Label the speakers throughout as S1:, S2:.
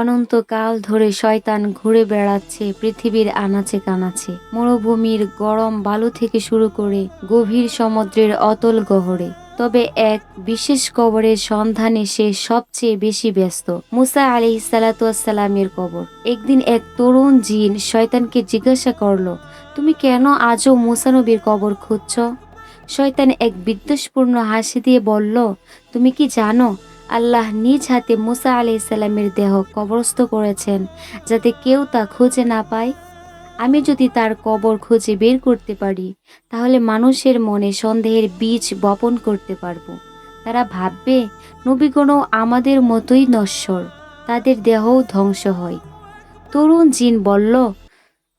S1: অনন্তকাল ধরে শয়তান ঘুরে বেড়াচ্ছে, পৃথিবীর আনাচে কানাচে। মরুভূমির গরম বালু থেকে শুরু করে গভীর সমুদ্রের অতল গহরে। তবে এক বিশেষ কবরের সন্ধানে সে সবচেয়ে বেশি ব্যস্ত, মুসা আলি সালাতামের কবর। একদিন এক তরুণ জিন শয়তানকে জিজ্ঞাসা করল, তুমি কেন আজও মুসা নবীর কবর খুঁজছ? শয়তান এক বিদ্বেষপূর্ণ হাসি দিয়ে বলল, তুমি কি জানো আল্লাহ নিজ হাতে মুসা আলি সাল্লামের দেহ কবরস্থ করেছেন যাতে কেউ তা খুঁজে না পায়। আমি যদি তার কবর খুঁজে বের করতে পারি, তাহলে মানুষের মনে সন্দেহের বীজ বপন করতে পারব। তারা ভাববে, নবীগণও আমাদের মতোই নশ্বর, তাদের দেহও ধ্বংস হয়। তরুণ জিন বলল,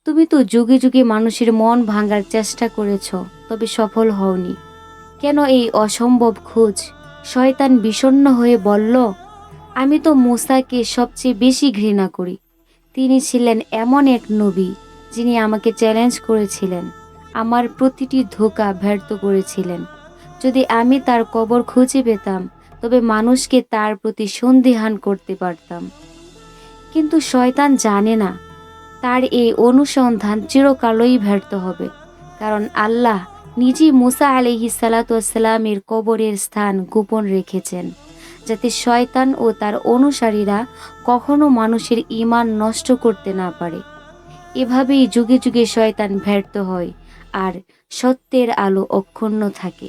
S1: তুমি তো যুগে যুগে মানুষের মন ভাঙার চেষ্টা করেছ, তবে সফল হওনি। কেন এই অসম্ভব খোঁজ? শয়তান বিষণ্ণ হয়ে বলল, আমি তো মুসাকে সবচেয়ে বেশি ঘৃণা করি। তিনি ছিলেন এমন এক নবী যিনি আমাকে চ্যালেঞ্জ করেছিলেন, আমার প্রতিটি ধোকা ব্যর্থ করেছিলেন। যদি আমি তার কবর খুঁজে পেতাম, তবে মানুষকে তার প্রতি সন্দিহান করতে পারতাম। কিন্তু শয়তান জানে না, তার এই অনুসন্ধান চিরকালই ব্যর্থ হবে, কারণ আল্লাহ নিজেই মুসা আলহি সালাতামের কবরের স্থান গোপন রেখেছেন, যাতে শয়তান ও তার অনুসারীরা কখনো মানুষের ইমান নষ্ট করতে না পারে। এভাবেই যুগে যুগে শয়তান ব্যর্থ হয় আর সত্যের আলো অক্ষুণ্ণ থাকে।